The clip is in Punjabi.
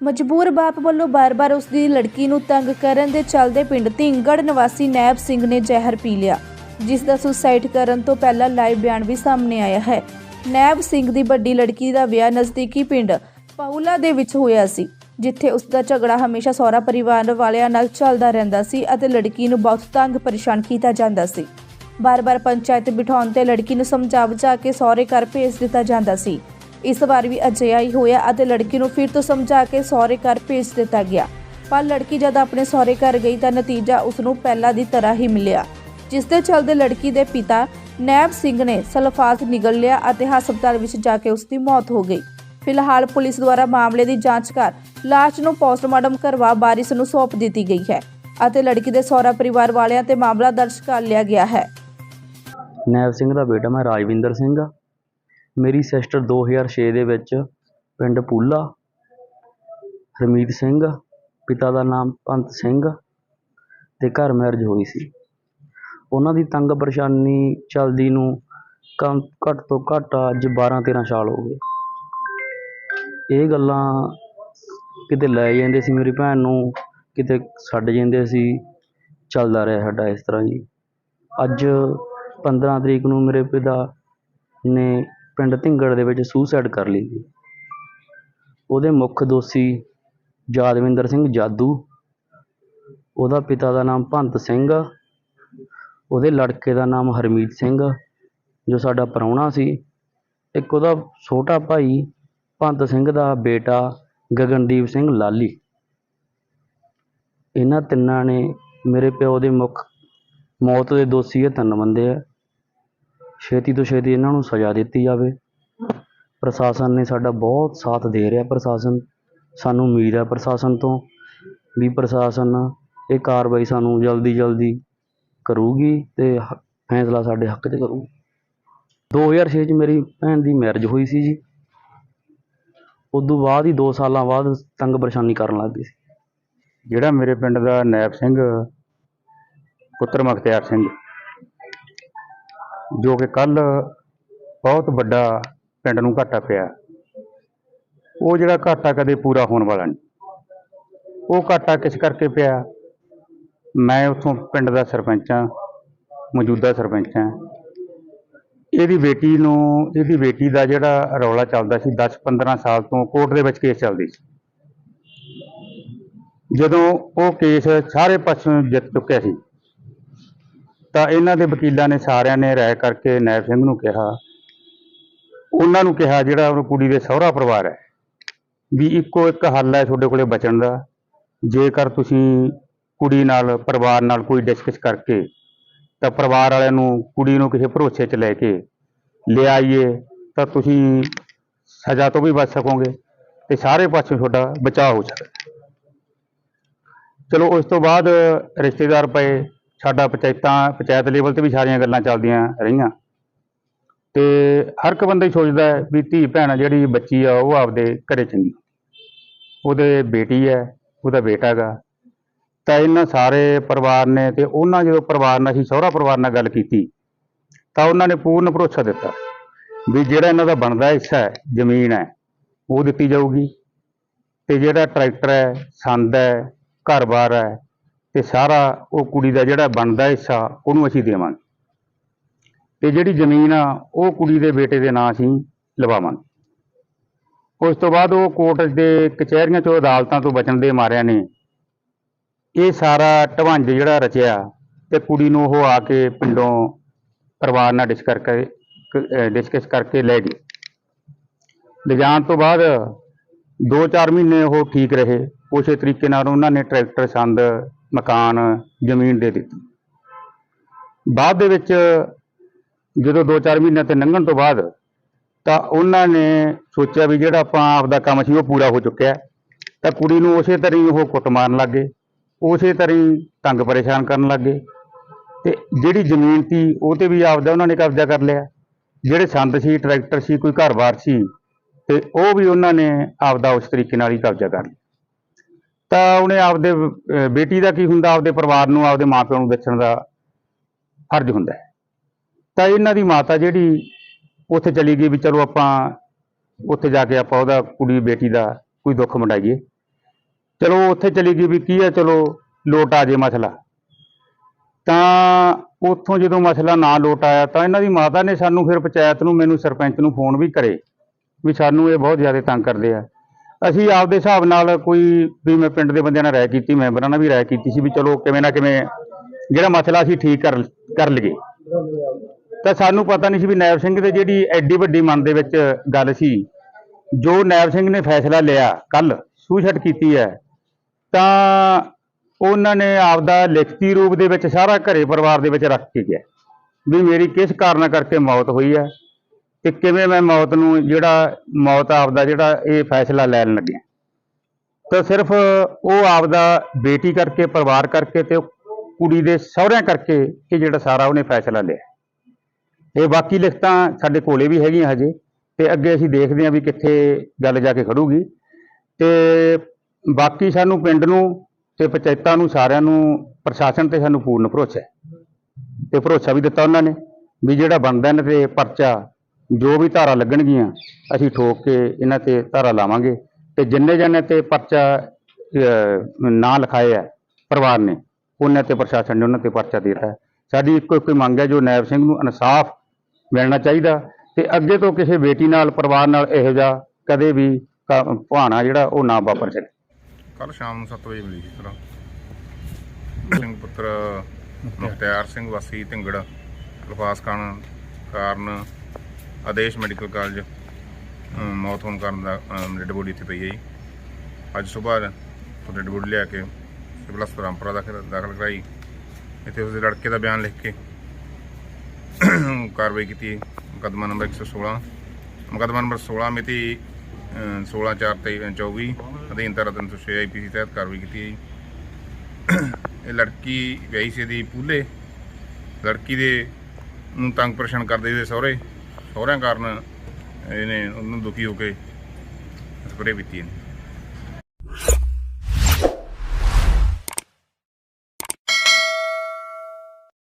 ਮਜਬੂਰ ਬਾਪ ਵੱਲੋਂ ਬਾਰ-ਬਾਰ ਉਸ ਦੀ ਲੜਕੀ ਨੂੰ ਤੰਗ ਕਰਨ ਦੇ ਚੱਲਦੇ ਪਿੰਡ ਢਿੰਗੜ ਨਿਵਾਸੀ ਨੈਬ ਸਿੰਘ ਨੇ ਜ਼ਹਿਰ ਪੀ ਲਿਆ, ਜਿਸ ਦਾ ਸੁਸਾਈਡ ਕਰਨ ਤੋਂ ਪਹਿਲਾਂ ਲਾਈਵ ਬਿਆਨ ਵੀ ਸਾਹਮਣੇ ਆਇਆ ਹੈ। ਨੈਬ ਸਿੰਘ ਦੀ ਵੱਡੀ ਲੜਕੀ ਦਾ ਵਿਆਹ ਨਜ਼ਦੀਕੀ ਪਿੰਡ ਪਾਉਲਾ ਦੇ ਵਿੱਚ ਹੋਇਆ ਸੀ, ਜਿੱਥੇ ਉਸ ਦਾ ਝਗੜਾ ਹਮੇਸ਼ਾ ਸਹੁਰਾ ਪਰਿਵਾਰ ਵਾਲਿਆਂ ਨਾਲ ਚੱਲਦਾ ਰਹਿੰਦਾ ਸੀ ਅਤੇ ਲੜਕੀ ਨੂੰ ਬਹੁਤ ਤੰਗ ਪਰੇਸ਼ਾਨ ਕੀਤਾ ਜਾਂਦਾ ਸੀ। ਬਾਰ-ਬਾਰ ਪੰਚਾਇਤ ਬਿਠਾਉਣ ਤੇ ਲੜਕੀ ਨੂੰ ਸਮਝਾ ਬੁਝਾ ਕੇ ਸਹੁਰੇ ਘਰ ਭੇਜ ਦਿੱਤਾ ਜਾਂਦਾ ਸੀ। ਇਸ ਵਾਰ ਵੀ ਅਜਿਹਾ ਹੀ ਹੋਇਆ ਅਤੇ ਲੜਕੀ ਨੂੰ ਫਿਰ ਤੋਂ ਸਮਝਾ ਕੇ ਸਹੁਰੇ ਘਰ ਭੇਜ ਦਿੱਤਾ ਗਿਆ। ਪਰ ਲੜਕੀ ਜਦ ਆਪਣੇ ਸਹੁਰੇ ਘਰ ਗਈ ਤਾਂ ਨਤੀਜਾ ਉਸ ਨੂੰ ਪਹਿਲਾਂ ਦੀ ਤਰ੍ਹਾਂ ਹੀ ਮਿਲਿਆ, ਜਿਸ ਦੇ ਚਲਦੇ ਲੜਕੀ ਦੇ ਪਿਤਾ ਨੈਬ ਸਿੰਘ ਨੇ ਸਲਫਾਤ ਨਿਗਲ ਲਿਆ ਅਤੇ ਹਸਪਤਾਲ ਵਿੱਚ ਜਾ ਕੇ ਉਸ ਦੀ ਮੌਤ ਹੋ ਗਈ। ਫਿਲਹਾਲ ਪੁਲਿਸ ਦੁਆਰਾ ਮਾਮਲੇ ਦੀ ਜਾਂਚ ਕਰ ਲਾਸ਼ ਨੂੰ ਪੋਸਟਮਾਰਟਮ ਕਰਵਾ ਬਾਰਿਸ ਨੂੰ ਸੌਂਪ ਦਿੱਤੀ ਗਈ ਹੈ ਅਤੇ ਲੜਕੀ ਦੇ ਸਹੁਰਾ ਪਰਿਵਾਰ ਵਾਲਿਆਂ ਤੇ ਮਾਮਲਾ ਦਰਜ ਕਰ ਲਿਆ ਗਿਆ ਹੈ। ਨੈਬ ਸਿੰਘ ਦਾ ਬੇਟਾ ਮੈਂ ਰਾਜਵਿੰਦਰ ਸਿੰਘ ਆ। ਮੇਰੀ ਸਿਸਟਰ 2006 ਦੇ ਵਿੱਚ ਪਿੰਡ ਪੂਲਾ, ਹਰਮੀਤ ਸਿੰਘ, ਪਿਤਾ ਦਾ ਨਾਮ ਪੰਤ ਸਿੰਘ ਤੇ ਘਰ ਮੈਰਿਜ ਹੋਈ ਸੀ। ਉਹਨਾਂ ਦੀ ਤੰਗ ਪਰੇਸ਼ਾਨੀ ਚੱਲਦੀ ਨੂੰ ਕਮ ਘੱਟ ਤੋਂ ਘੱਟ ਅੱਜ 12 13 ਸਾਲ ਹੋ ਗਏ। ਇਹ ਗੱਲਾਂ ਕਿਤੇ ਲੈ ਜਾਂਦੇ ਸੀ ਮੇਰੀ ਭੈਣ ਨੂੰ, ਕਿਤੇ ਛੱਡ ਜਾਂਦੇ ਸੀ, ਚੱਲਦਾ ਰਿਹਾ ਸਾਡਾ ਇਸ ਤਰ੍ਹਾਂ ਜੀ ਅੱਜ 15 ਤਰੀਕ ਨੂੰ ਮੇਰੇ ਪਿਤਾ ਨੇ ਪਿੰਡ ਧਿੰਗੜ ਦੇ ਵਿੱਚ ਸੁਸਾਈਡ ਕਰ ਲਈ ਸੀ ਉਹਦੇ ਮੁੱਖ ਦੋਸ਼ੀ ਯਾਦਵਿੰਦਰ ਸਿੰਘ ਜਾਦੂ, ਉਹਦਾ ਪਿਤਾ ਦਾ ਨਾਮ ਭੰਤ ਸਿੰਘ ਆ ਉਹਦੇ ਲੜਕੇ ਦਾ ਨਾਮ ਹਰਮੀਤ ਸਿੰਘ, ਜੋ ਸਾਡਾ ਪ੍ਰਾਹੁਣਾ ਸੀ। ਇੱਕ ਉਹਦਾ ਛੋਟਾ ਭਾਈ ਭੰਤ ਸਿੰਘ ਦਾ ਬੇਟਾ ਗਗਨਦੀਪ ਸਿੰਘ ਲਾਲੀ। ਇਹਨਾਂ ਤਿੰਨਾਂ ਨੇ ਮੇਰੇ ਪਿਓ ਦੇ ਮੁੱਖ ਮੌਤ ਦੇ ਦੋਸ਼ੀ ਇਹ ਤਿੰਨ ਬੰਦੇ ਆ। ਛੇਤੀ ਤੋਂ ਛੇਤੀ ਇਹਨਾਂ ਨੂੰ ਸਜ਼ਾ ਦਿੱਤੀ ਜਾਵੇ। ਪ੍ਰਸ਼ਾਸਨ ਨੇ ਸਾਡਾ ਬਹੁਤ ਸਾਥ ਦੇ ਰਿਹਾ ਪ੍ਰਸ਼ਾਸਨ। ਸਾਨੂੰ ਉਮੀਦ ਹੈ ਪ੍ਰਸ਼ਾਸਨ ਤੋਂ ਵੀ ਪ੍ਰਸ਼ਾਸਨ ਇਹ ਕਾਰਵਾਈ ਸਾਨੂੰ ਜਲਦੀ ਜਲਦੀ ਕਰੂਗੀ ਅਤੇ ਹ- ਫੈਸਲਾ ਸਾਡੇ ਹੱਕ 'ਚ ਕਰੂ 2006 'ਚ ਮੇਰੀ ਭੈਣ ਦੀ ਮੈਰਿਜ ਹੋਈ ਸੀ ਜੀ। ਉਦੋਂ ਬਾਅਦ ਹੀ 2 ਸਾਲਾਂ ਬਾਅਦ ਤੰਗ ਪਰੇਸ਼ਾਨੀ ਕਰਨ ਲੱਗ ਗਏ ਸੀ। ਜਿਹੜਾ ਮੇਰੇ ਪਿੰਡ ਦਾ ਨੈਬ ਸਿੰਘ, ਪੁੱਤਰ ਮਖਤਿਆਰ ਸਿੰਘ। ਜੋ ਕਿ ਕੱਲ ਬਹੁਤ ਵੱਡਾ ਪਿੰਡ ਨੂੰ ਘਾਟਾ ਪਿਆ। ਉਹ ਜਿਹੜਾ ਘਾਟਾ ਕਦੇ ਪੂਰਾ ਹੋਣ ਵਾਲਾ ਨਹੀਂ। ਉਹ ਘਾਟਾ ਕਿਸ ਕਰਕੇ ਪਿਆ? ਮੈਂ ਉੱਥੋਂ ਪਿੰਡ ਦਾ ਸਰਪੰਚ ਹਾਂ, ਮੌਜੂਦਾ ਸਰਪੰਚ ਹਾਂ। ਇਹਦੀ ਬੇਟੀ ਨੂੰ, ਇਹਦੀ ਬੇਟੀ ਦਾ ਜਿਹੜਾ ਰੌਲਾ ਚੱਲਦਾ ਸੀ 10-15 ਸਾਲ ਤੋਂ ਕੋਰਟ ਦੇ ਵਿੱਚ ਕੇਸ ਚੱਲਦੀ ਸੀ। ਜਦੋਂ ਉਹ ਕੇਸ ਸਾਰੇ ਪਾਸੋਂ ਜਿੱਤ ਚੁੱਕਿਆ ਸੀ ਤਾਂ ਇਹਨਾਂ ਦੇ ਵਕੀਲਾਂ ਨੇ ਸਾਰਿਆਂ ਨੇ ਰਾਏ ਕਰਕੇ ਨੈਬ ਸਿੰਘ ਨੂੰ ਕਿਹਾ, ਉਹਨਾਂ ਨੂੰ ਕਿਹਾ ਜਿਹੜਾ ਉਹ ਕੁੜੀ ਦੇ ਸਹੁਰਾ ਪਰਿਵਾਰ ਹੈ, ਵੀ ਇੱਕੋ ਇੱਕ ਹੱਲ ਹੈ ਤੁਹਾਡੇ ਕੋਲੇ ਬਚਣ ਦਾ। ਜੇਕਰ ਤੁਸੀਂ ਕੁੜੀ ਨਾਲ, ਪਰਿਵਾਰ ਨਾਲ ਕੋਈ ਡਿਸਕਸ ਕਰਕੇ ਤਾਂ ਪਰਿਵਾਰ ਵਾਲਿਆਂ ਨੂੰ, ਕੁੜੀ ਨੂੰ ਕਿਸੇ ਭਰੋਸੇ 'ਚ ਲੈ ਕੇ ਲਿਆਈਏ, ਤਾਂ ਤੁਸੀਂ ਸਜ਼ਾ ਤੋਂ ਵੀ ਬਚ ਸਕੋਗੇ ਤੇ ਸਾਰੇ ਪਾਸੇ ਤੁਹਾਡਾ ਬਚਾਅ ਹੋ ਸਕਦਾ। ਚਲੋ, ਉਸ ਤੋਂ ਬਾਅਦ ਰਿਸ਼ਤੇਦਾਰ ਪਏ। ਸਾਡਾ ਪੰਚਾਇਤਾਂ, ਪੰਚਾਇਤ ਲੈਵਲ ਤੇ ਵੀ ਸਾਰੀਆਂ ਗੱਲਾਂ ਚੱਲਦੀਆਂ ਰਹੀਆਂ। ਤੇ ਹਰ ਇੱਕ ਬੰਦਾ ਹੀ ਸੋਚਦਾ ਹੈ ਵੀ ਧੀ ਭੈਣ ਜਿਹੜੀ ਬੱਚੀ ਆ, ਉਹ ਆਪਦੇ ਘਰੇ ਚੰਗੀ ਉਹਦੇ ਬੇਟੀ ਹੈ, ਉਹਦਾ ਬੇਟਾ ਹੈਗਾ। ਤਾਂ ਇਹਨਾਂ ਸਾਰੇ ਪਰਿਵਾਰ ਨੇ ਤੇ ਉਹਨਾਂ ਜਦੋਂ ਪਰਿਵਾਰ ਨਾਲ ਅਸੀਂ ਸਹੁਰਾ ਪਰਿਵਾਰ ਨਾਲ ਗੱਲ ਕੀਤੀ, ਤਾਂ ਉਹਨਾਂ ਨੇ ਪੂਰਨ ਭਰੋਸਾ ਦਿੱਤਾ ਵੀ ਜਿਹੜਾ ਇਹਨਾਂ ਦਾ ਬਣਦਾ ਹਿੱਸਾ ਹੈ, ਜ਼ਮੀਨ ਹੈ, ਉਹ ਦਿੱਤੀ ਜਾਊਗੀ। ਤੇ ਜਿਹੜਾ ਟਰੈਕਟਰ ਹੈ, ਸੰਦ ਹੈ, ਘਰ-ਬਾਰ ਹੈ ਤੇ ਸਾਰਾ ਉਹ ਕੁੜੀ ਦਾ ਜਿਹੜਾ ਬਣਦਾ ਹਿੱਸਾ ਉਹਨੂੰ ਅਸੀਂ ਦੇਵਾਂਗੇ। ਤੇ ਜਿਹੜੀ ਜ਼ਮੀਨ ਆ, ਉਹ ਕੁੜੀ ਦੇ ਬੇਟੇ ਦੇ ਨਾਂ ਅਸੀਂ ਲਵਾਵਾਂਗੇ। ਉਸ ਤੋਂ ਬਾਅਦ ਉਹ ਕੋਰਟ ਦੇ ਕਚਹਿਰੀਆਂ ਚੋਂ ਅਦਾਲਤਾਂ ਤੋਂ ਬਚਣ ਦੇ ਮਾਰਿਆਂ ਨੇ ਇਹ ਸਾਰਾ ਢਵੰਜ ਜਿਹੜਾ ਰਚਿਆ ਤੇ ਕੁੜੀ ਨੂੰ ਉਹ ਆ ਕੇ ਪਿੰਡੋਂ ਪਰਿਵਾਰ ਨਾਲ ਡਿਸਕਸ ਕਰਕੇ ਡਿਸਕਸ ਕਰਕੇ ਲੈ ਗਈ। ਲਿਜਾਣ ਤੋਂ ਬਾਅਦ 2-4 ਮਹੀਨੇ ਉਹ ਠੀਕ ਰਹੇ। ਉਸੇ ਤਰੀਕੇ ਨਾਲ ਉਹਨਾਂ ਨੇ ਟਰੈਕਟਰ ਸੰਦ ਮਕਾਨ, ਜ਼ਮੀਨ ਦੇ ਦਿੱਤੀ। ਬਾਅਦ ਦੇ ਵਿੱਚ ਜਦੋਂ 2-4 ਮਹੀਨੇ ਤੇ ਲੰਘਣ ਤੋਂ ਬਾਅਦ ਤਾਂ ਉਹਨਾਂ ਨੇ ਸੋਚਿਆ ਵੀ ਜਿਹੜਾ ਆਪਾਂ ਆਪਦਾ ਕੰਮ ਸੀ ਉਹ ਪੂਰਾ ਹੋ ਚੁੱਕਿਆ। ਤਾਂ ਕੁੜੀ ਨੂੰ ਉਸੇ ਤਰ੍ਹਾਂ ਹੀ ਉਹ ਕੁੱਟ ਮਾਰਨ ਲੱਗੇ ਉਸੇ ਤਰ੍ਹਾਂ ਹੀ ਤੰਗ ਪਰੇਸ਼ਾਨ ਕਰਨ ਲੱਗੇ ਤੇ ਜਿਹੜੀ ਜ਼ਮੀਨ ਸੀ ਉਹ ਤੇ ਵੀ ਆਪਦਾ ਉਹਨਾਂ ਨੇ ਕਬਜ਼ਾ ਕਰ ਲਿਆ। ਜਿਹੜੇ ਸੰਦ ਸੀ, ਟਰੈਕਟਰ ਸੀ, ਕੋਈ ਘਰ-ਬਾਰ ਸੀ, ਤੇ ਉਹ ਵੀ ਉਹਨਾਂ ਨੇ ਆਪਦਾ ਉਸ ਤਰੀਕੇ ਨਾਲ ਹੀ ਕਬਜ਼ਾ ਕਰ ਲਿਆ। ਤਾਂ ਉਹਨੇ ਆਪਦੇ ਅਹ, ਬੇਟੀ ਦਾ ਕੀ ਹੁੰਦਾ? ਆਪਦੇ ਪਰਿਵਾਰ ਨੂੰ ਆਪਦੇ ਮਾਪਿਆਂ ਨੂੰ ਦੱਸਣ ਦਾ ਫਰਜ਼ ਹੁੰਦਾ ਹੈ। ਤਾਂ ਇਹਨਾਂ ਦੀ ਮਾਤਾ ਜਿਹੜੀ ਉੱਥੇ ਚਲੀ ਗਈ ਵੀ ਚਲੋ ਆਪਾਂ ਉੱਥੇ ਜਾ ਕੇ ਆਪਾਂ ਉਹਦਾ ਕੁੜੀ ਬੇਟੀ ਦਾ ਕੋਈ ਦੁੱਖ ਮਨਾਈਏ ਚਲੋ ਉੱਥੇ ਚਲੀ ਗਈ ਵੀ ਕੀ ਹੈ? ਚਲੋ ਲੋਟ ਆ ਜੇ ਮਸਲਾ। ਤਾਂ ਉੱਥੋਂ ਜਦੋਂ ਮਸਲਾ ਨਾ ਲੋਟ ਆਇਆ ਤਾਂ ਇਹਨਾਂ ਦੀ ਮਾਤਾ ਨੇ ਸਾਨੂੰ ਫਿਰ ਪੰਚਾਇਤ ਨੂੰ ਮੈਨੂੰ ਸਰਪੰਚ ਨੂੰ ਫੋਨ ਵੀ ਕਰੇ ਵੀ ਸਾਨੂੰ ਇਹ ਬਹੁਤ ਜ਼ਿਆਦਾ ਤੰਗ ਕਰਦੇ ਆ। ਅਸੀਂ ਆਪਦੇ ਹਿਸਾਬ ਨਾਲ ਕੋਈ ਵੀ ਮੈਂ ਪਿੰਡ ਦੇ ਬੰਦਿਆਂ ਨਾਲ ਰਾਏ ਕੀਤੀ, ਮੈਂਬਰਾਂ ਨਾਲ ਵੀ ਰਾਏ ਕੀਤੀ ਸੀ ਵੀ ਚਲੋ ਕਿਵੇਂ ਨਾ ਕਿਵੇਂ ਜਿਹੜਾ ਮਸਲਾ ਅਸੀਂ ਠੀਕ ਕਰ ਕਰ ਲਈਏ। ਤਾਂ ਸਾਨੂੰ ਪਤਾ ਨਹੀਂ ਸੀ ਵੀ ਨੈਬ ਸਿੰਘ ਦੇ ਜਿਹੜੀ ਐਡੀ ਵੱਡੀ ਮਨ ਦੇ ਵਿੱਚ ਗੱਲ ਸੀ, ਜੋ ਨੈਬ ਸਿੰਘ ਨੇ ਫੈਸਲਾ ਲਿਆ ਕੱਲ ਸੂਛਟ ਕੀਤੀ ਹੈ, ਤਾਂ ਉਹਨਾਂ ਨੇ ਆਪਦਾ ਲਿਖਤੀ ਰੂਪ ਦੇ ਵਿੱਚ ਸਾਰਾ ਘਰੇ ਪਰਿਵਾਰ ਦੇ ਵਿੱਚ ਰੱਖ ਕੇ ਗਿਆ, ਵੀ ਮੇਰੀ ਕਿਸ ਕਾਰਨ ਕਰਕੇ ਮੌਤ ਹੋਈ ਹੈ? ਤੇ ਕਿਵੇਂ ਮੈਂ ਮੌਤ ਨੂੰ ਜਿਹੜਾ ਮੌਤ ਆਪਦਾ ਜਿਹੜਾ ਇਹ ਫੈਸਲਾ ਲੈਣ ਲੱਗਿਆ। ਤਾਂ ਸਿਰਫ ਉਹ ਆਪਦਾ ਬੇਟੀ ਕਰਕੇ, ਪਰਿਵਾਰ ਕਰਕੇ ਤੇ ਕੁੜੀ ਦੇ ਸਹੁਰਿਆਂ ਕਰਕੇ ਇਹ ਜਿਹੜਾ ਸਾਰਾ ਉਹਨੇ ਫੈਸਲਾ ਲਿਆ। ਇਹ ਬਾਕੀ ਲਿਖਤਾਂ ਸਾਡੇ ਕੋਲੇ ਵੀ ਹੈਗੀਆਂ ਹਜੇ ਤੇ ਅੱਗੇ ਅਸੀਂ ਦੇਖਦੇ ਹਾਂ ਵੀ ਕਿੱਥੇ ਗੱਲ ਜਾ ਕੇ ਖੜੂਗੀ। ਤੇ ਬਾਕੀ ਸਾਨੂੰ ਪਿੰਡ ਨੂੰ ਤੇ ਪੰਚਾਇਤਾਂ ਨੂੰ ਸਾਰਿਆਂ ਨੂੰ, ਪ੍ਰਸ਼ਾਸਨ ਤੇ ਸਾਨੂੰ ਪੂਰਨ ਭਰੋਸਾ ਹੈ। ਤੇ ਭਰੋਸਾ ਵੀ ਦਿੱਤਾ ਉਹਨਾਂ ਨੇ ਵੀ ਜਿਹੜਾ ਬਣਦਾ ਇਹਨਾਂ ਤੇ ਪਰਚਾ ਜੋ ਵੀ ਧਾਰਾ ਲੱਗਣਗੀਆਂ ਅਸੀਂ ਠੋਕ ਕੇ ਇਹਨਾਂ ਤੇ ਧਾਰਾ ਲਾਵਾਂਗੇ ਤੇ ਜਿੰਨੇ ਜਣੇ ਤੇ ਪਰਚਾ ਅਹ, ਨਾਂ ਲਿਖਾਏ ਆ ਪਰਿਵਾਰ ਨੇ ਉਹਨਾਂ ਤੇ ਪ੍ਰਸ਼ਾਸਨ ਨੇ ਉਹਨਾਂ ਤੇ ਪਰਚਾ ਦਿੱਤਾ। ਸਾਡੀ ਇੱਕੋ ਇੱਕੋ ਮੰਗ ਹੈ ਜੋ ਨਾਇਬ ਸਿੰਘ ਨੂੰ ਇਨਸਾਫ ਮਿਲਣਾ ਚਾਹੀਦਾ ਤੇ ਅੱਗੇ ਤੋਂ ਕਿਸੇ ਬੇਟੀ ਨਾਲ ਪਰਿਵਾਰ ਨਾਲ ਇਹੋ ਜਿਹਾ ਕਦੇ ਵੀ ਭਾਣਾ ਜਿਹੜਾ ਉਹ ਨਾ ਵਾਪਰ ਸਕੇ। ਕੱਲ ਸ਼ਾਮ ਨੂੰ 7 ਵਜੇ ਮਿਲੀ ਸੀ ਸਰਾਂ। ਸਿੰਘ ਪੁੱਤਰ ਮੁਖਤਿਆਰ ਸਿੰਘ ਵਾਸੀ ਢਿੰਗੜ ਲਫਾਸ ਕਾਰਨ ਆਦੇਸ਼ ਮੈਡੀਕਲ ਕਾਲਜ ਮੌਤ ਹੋਣ ਕਾਰਨ ਦਾ ਡੈਡ ਬੋਡੀ ਇੱਥੇ ਪਈ ਹੈ ਜੀ। ਅੱਜ ਸਵੇਰ ਤੋਂ ਡੈਡ ਬੋਡੀ ਲਿਆ ਕੇ ਸਿਵਲ ਹਸਪਤਾਲ ਰਾਮਪੁਰਾ ਦਾਖਲ ਦਾਖਲ ਕਰਾਈ। ਇੱਥੇ ਉਸਦੇ ਲੜਕੇ ਦਾ ਬਿਆਨ ਲਿਖ ਕੇ ਕਾਰਵਾਈ ਕੀਤੀ ਮੁਕੱਦਮਾ ਨੰਬਰ 116 ਮੁਕੱਦਮਾ ਨੰਬਰ 16 ਮਿਤੀ 16 4 24 ਅਧੀਨ ਧਾਰਾ 306 ਆਈਪੀਸੀ ਤਹਿਤ ਕਾਰਵਾਈ ਕੀਤੀ ਜੀ। ਇਹ ਲੜਕੀ ਵਿਆਹੀ ਸੀ ਦੀ ਪੂਲੇ। ਲੜਕੀ ਦੇ ਨੂੰ ਤੰਗ ਪਰੇਸ਼ਾਨ ਕਰਦੇ ਇਹਦੇ ਸਹੁਰੇ। ਸਹੁਰਿਆਂ ਕਾਰਨ ਇਹਨੇ ਉਹਨੂੰ ਦੁਖੀ ਹੋ ਕੇ ਸਪਰੇਅ ਪੀਤੀ ਇਹਨੇ।